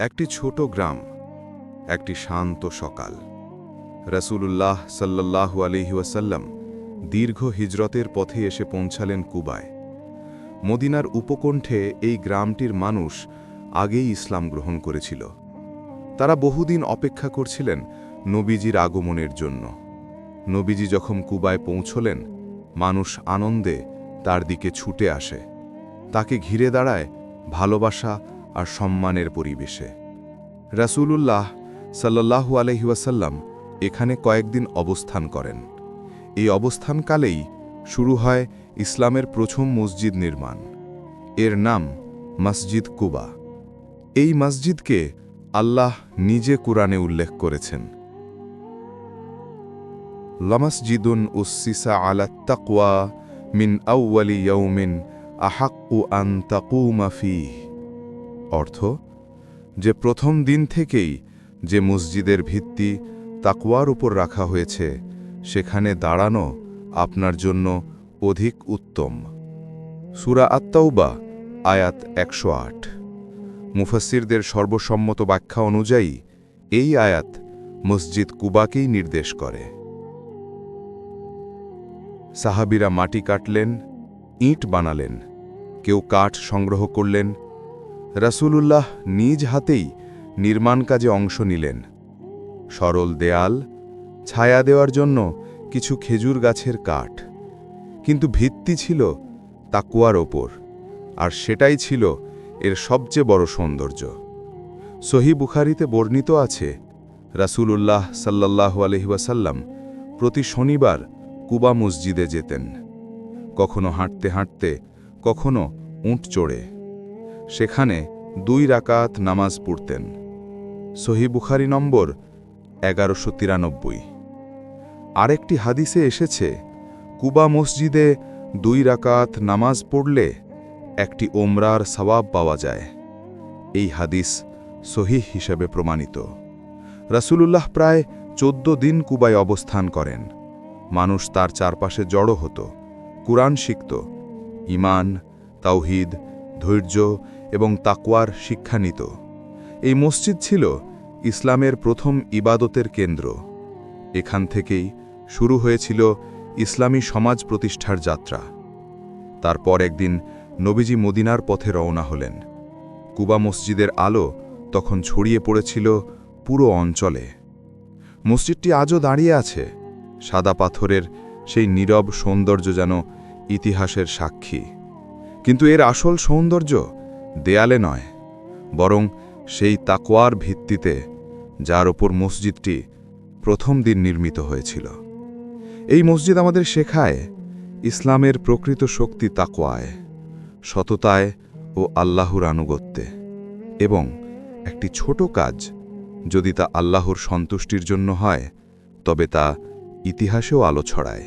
একটি ছোট গ্রাম, একটি শান্ত সকাল। রসুলুল্লাহ সাল্লাল্লাহু আলহি ওয়াসাল্লাম দীর্ঘ হিজরতের পথে এসে পৌঁছালেন কুবায়। মদিনার উপকণ্ঠে এই গ্রামটির মানুষ আগেই ইসলাম গ্রহণ করেছিল। তারা বহুদিন অপেক্ষা করছিলেন নবীজির আগমনের জন্য। নবীজি যখন কুবায় পৌঁছলেন, মানুষ আনন্দে তার দিকে ছুটে আসে। তাকে ঘিরে দাঁড়ায় ভালোবাসা আর সম্মানের পরিবেশে। রাসূলুল্লাহ সাল্লাল্লাহু আলহিউসাল্লাম এখানে কয়েকদিন অবস্থান করেন। এই অবস্থানকালেই শুরু হয় ইসলামের প্রথম মসজিদ নির্মাণ। এর নাম মসজিদ কুবা। এই মসজিদকে আল্লাহ নিজে কুরআনে উল্লেখ করেছেন। লমসজিদুন উসিসা আলা তাকওয়া মিন আউওয়ালি ইয়ৌমিন আহাক্কু আন অর্থ, যে প্রথম দিন থেকেই যে মসজিদের ভিত্তি তাকওয়ার উপর রাখা হয়েছে, সেখানে দাঁড়ানো আপনার জন্য অধিক উত্তম। সুরা আত্মাউবা আয়াত একশো আট। মুফাসিরদের সর্বসম্মত ব্যাখ্যা অনুযায়ী, এই আয়াত মসজিদ কুবাকেই নির্দেশ করে। সাহাবিরা মাটি কাটলেন, ইট বানালেন, কেউ কাঠ সংগ্রহ করলেন রাসূলুল্লাহ নিজ হাতেই নির্মাণ কাজে অংশ নিলেন। সরল দেয়াল, ছায়া দেওয়ার জন্য কিছু খেজুর গাছের কাঠ। কিন্তু ভিত্তি ছিল তাকুয়ার ওপর, আর সেটাই ছিল এর সবচেয়ে বড় সৌন্দর্য। সহি বুখারিতে বর্ণিত আছে, রাসূলুল্লাহ সাল্লাল্লাহু আলহি ওয়াসাল্লাম প্রতি শনিবার কুবা মসজিদে যেতেন। কখনো হাঁটতে হাঁটতে, কখনো উঁট চড়ে। সেখানে দুই রাকাত নামাজ পড়তেন। সহি বুখারি নম্বর এগারোশো তিরানব্বই। আরেকটি হাদিসে এসেছে, কুবা মসজিদে দুই রাকাত নামাজ পড়লে একটি ওমরার সওয়াব পাওয়া যায়। এই হাদিস সহিহ হিসেবে প্রমাণিত। রাসূলুল্লাহ প্রায় চোদ্দ দিন কুবায় অবস্থান করেন। মানুষ তার চারপাশে জড়ো হতো, কুরআন শিখত ইমান তাওহিদ ধৈর্য এবং তাকওয়ার শিক্ষা নিত এই মসজিদ ছিল ইসলামের প্রথম ইবাদতের কেন্দ্র। এখান থেকেই শুরু হয়েছিল ইসলামী সমাজ প্রতিষ্ঠার যাত্রা। তারপর একদিন নবীজি মদিনার পথে রওনা হলেন। কুবা মসজিদের আলো তখন ছড়িয়ে পড়েছিল পুরো অঞ্চলে। মসজিদটি আজও দাঁড়িয়ে আছে। সাদা পাথরের সেই নীরব সৌন্দর্য যেন ইতিহাসের সাক্ষী। কিন্তু এর আসল সৌন্দর্য দেয়ালে নয়, বরং সেই তাকোয়ার ভিত্তিতে, যার ওপর মসজিদটি প্রথম দিন নির্মিত হয়েছিল। এই মসজিদ আমাদের শেখায় ইসলামের প্রকৃত শক্তি তাকোয়ায় সততায় ও আল্লাহর আনুগত্যে, এবং একটি ছোট কাজ যদি তা আল্লাহর সন্তুষ্টির জন্য হয়, তবে তা ইতিহাসেও আলো ছড়ায়।